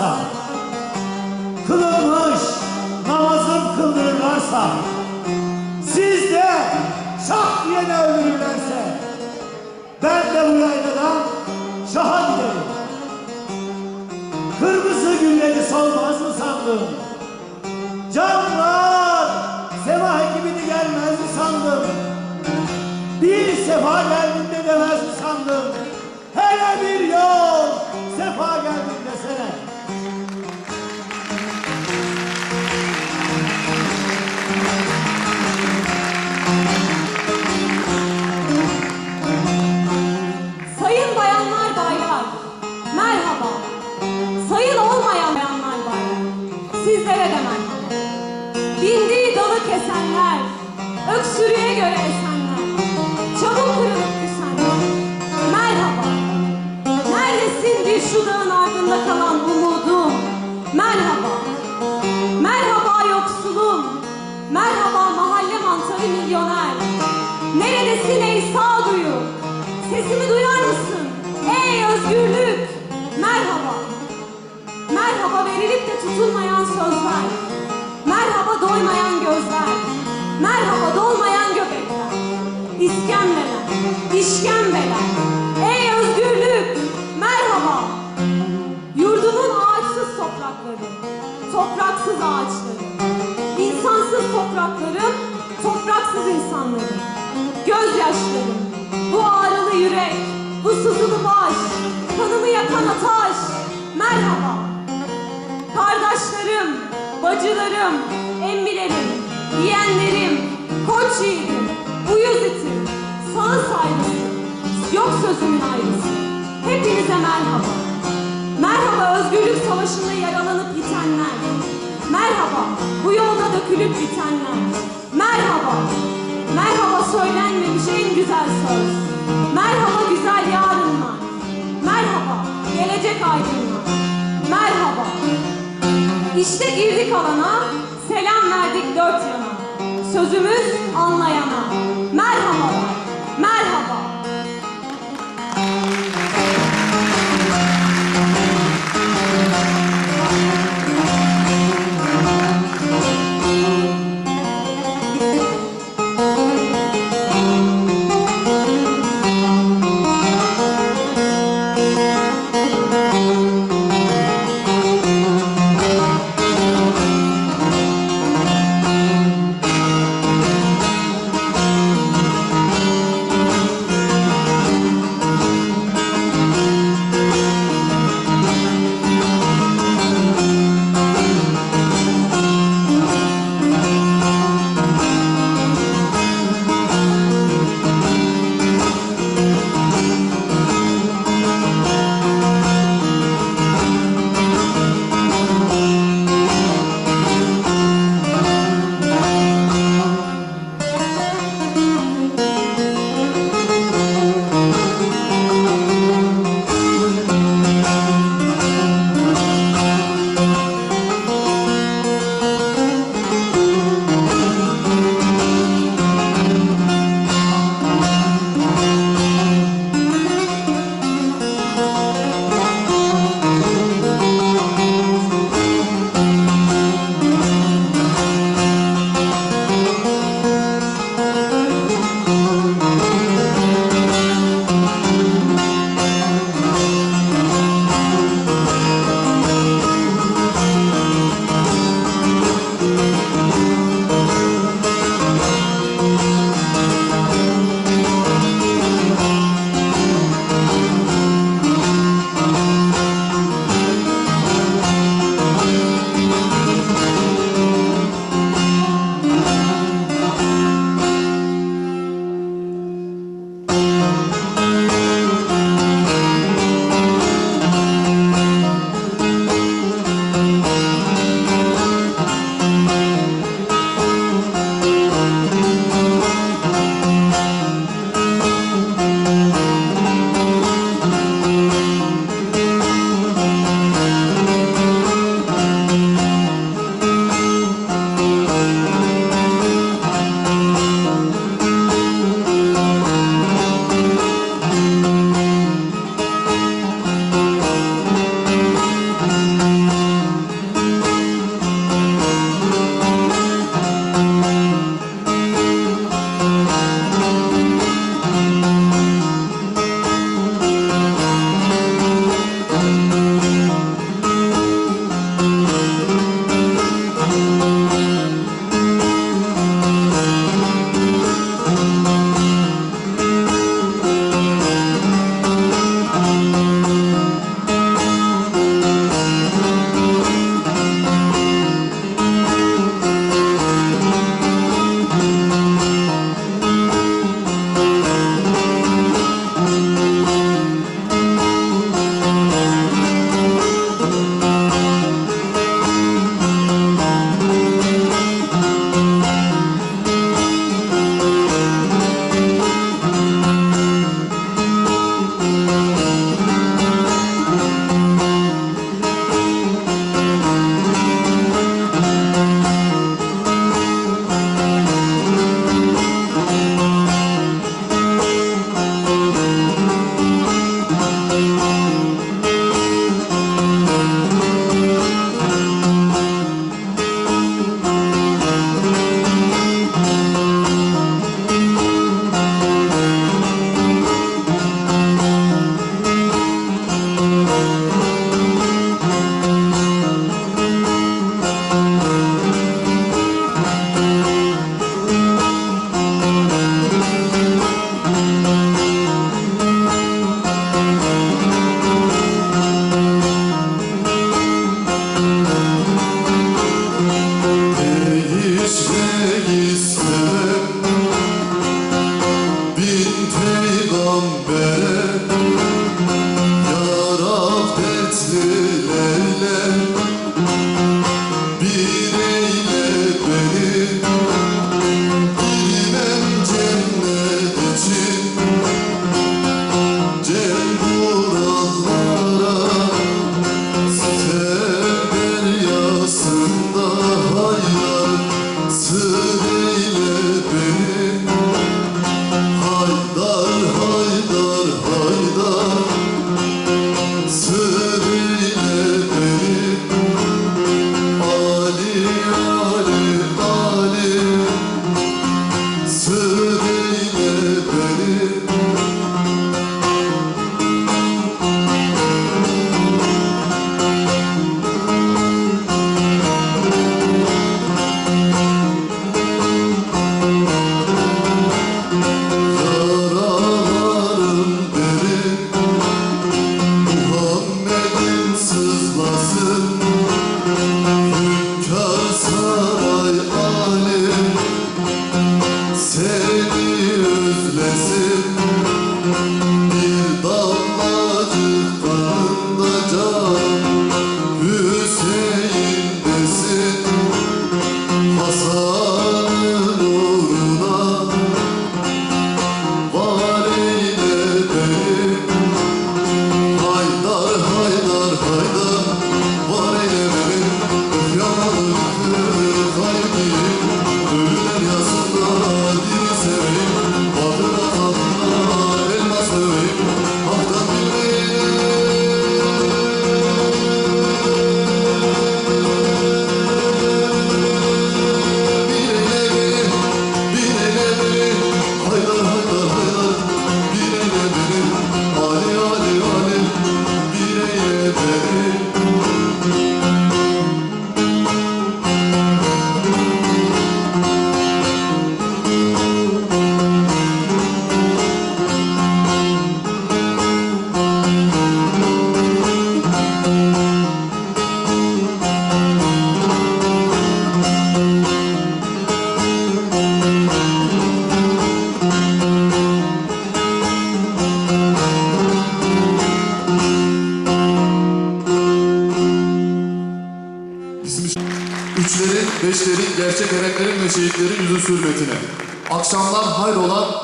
varsa, kılınmış namazım kıldırırlarsa, siz de şah diyene öldürürlerse, ben de bu yayladan şaha giderim. Kırmızı gülleri solmaz mı sandım? Canlar sema ekibini gelmez mi sandım? Bir sefa geldiğinde demez mi sandım? Hele bir kesenler, öksürüğe göre esenler, çabuk kırılıp küsenler, merhaba. Neredesin bir şu dağın ardında kalan umudum, merhaba. Merhaba yoksulum, merhaba mahalle mantarı milyoner. Neredesin ey sağduyu? Sesimi duyar mısın? Ey özgürlük! Merhaba. Merhaba verilip de tutulmayan sözler. Merhaba doymayan gözler. Merhaba dolmayan göbekler. İskemleler, işkembeler. Ey özgürlük! Merhaba. Yurdumun ağaçsız toprakları, topraksız ağaçları, insansız topraklarım, topraksız insanlarım, gözyaşlarım, bu ağrılı yürek, bu sızılı baş, kanımı yakan ataş, merhaba. Kardeşlerim, bacılarım, emmilerim, yeğenlerim, koç yiğidim, uyuz itim, sağız ayrısı, yok sözümün ayrısı. Hepinize merhaba. Merhaba özgürlük savaşında yaralanıp yitenler. Merhaba bu yolda dökülüp bitenler. Merhaba. Merhaba söylenmemiş en güzel söz. Merhaba güzel yarınlar. Merhaba gelecek aydınlar. Merhaba. İşte girdik alana, selam verdik dört yana. Sözümüz anlayana. Merhabalar, merhaba.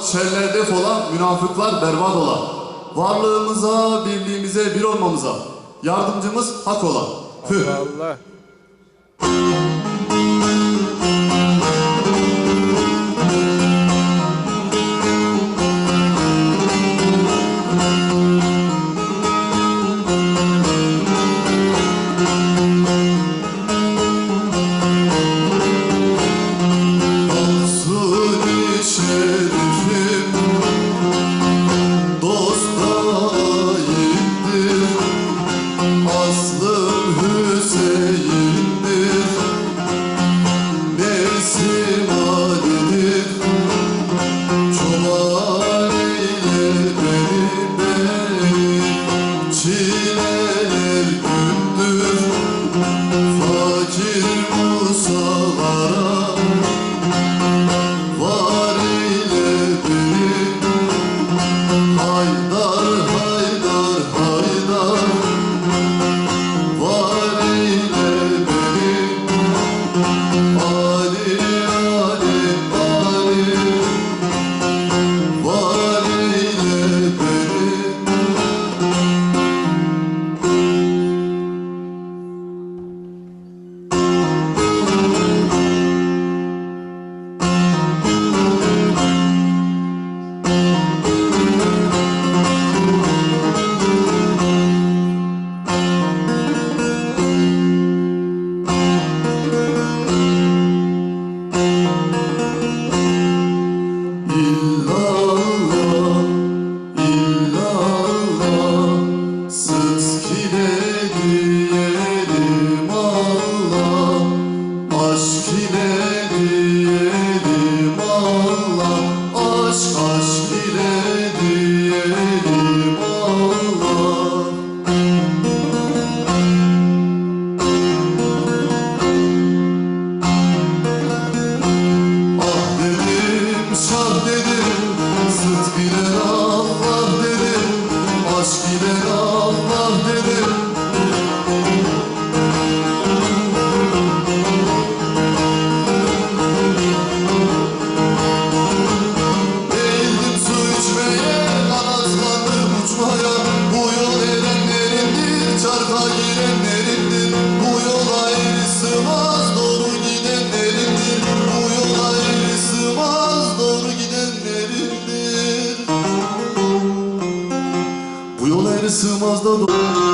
şerle hedef münafıklar berbat ola. Varlığımıza, birliğimize, bir olmamıza. Yardımcımız hak ola. Allah Allah. tudo.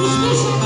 Esqueci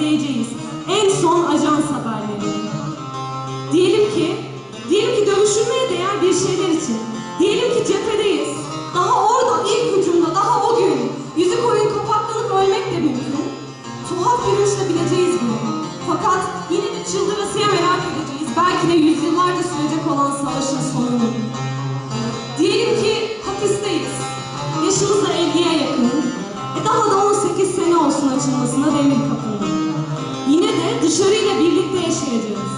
bekleyeceğiz. En son ajans dışarıyla birlikte yaşayacağız.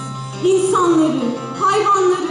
İnsanları, hayvanları,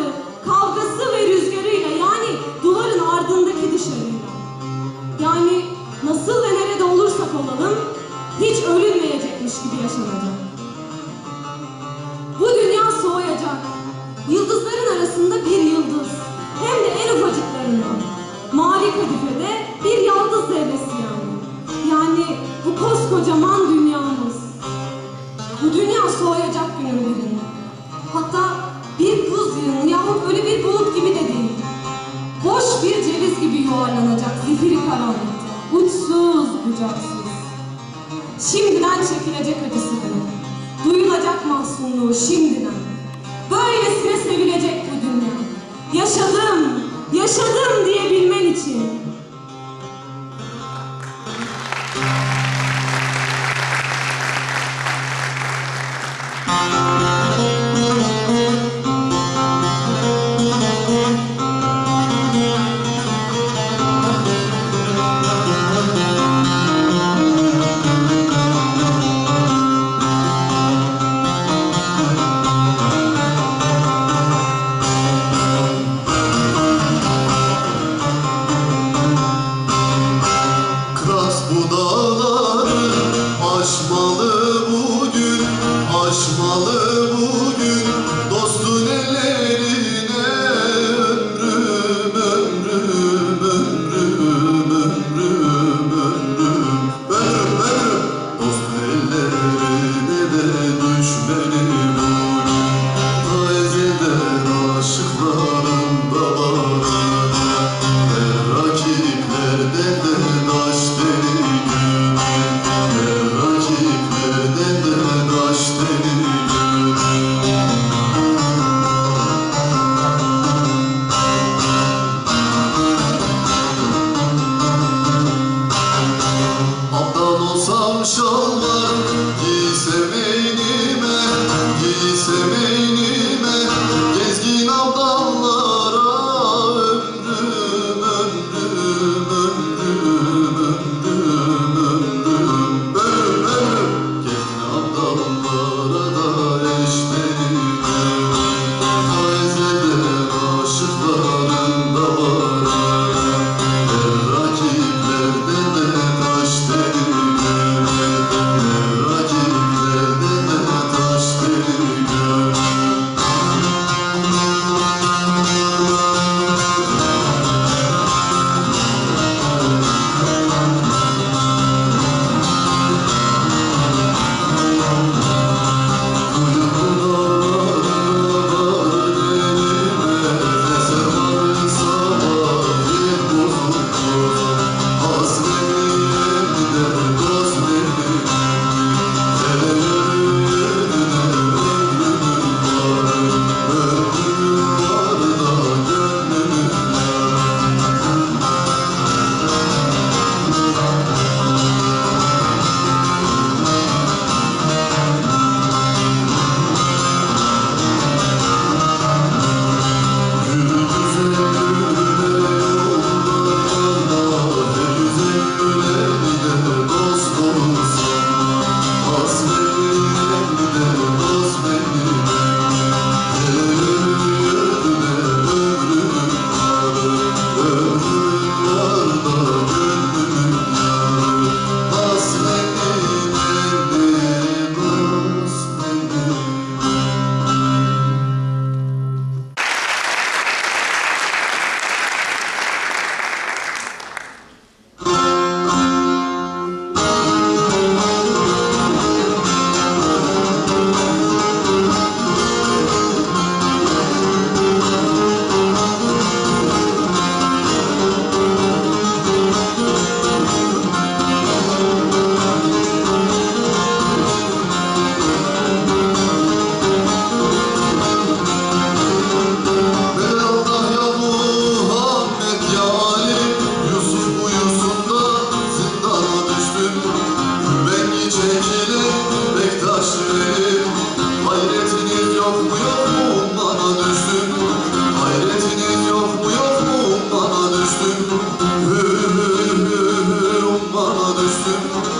Thank you.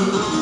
Thank you.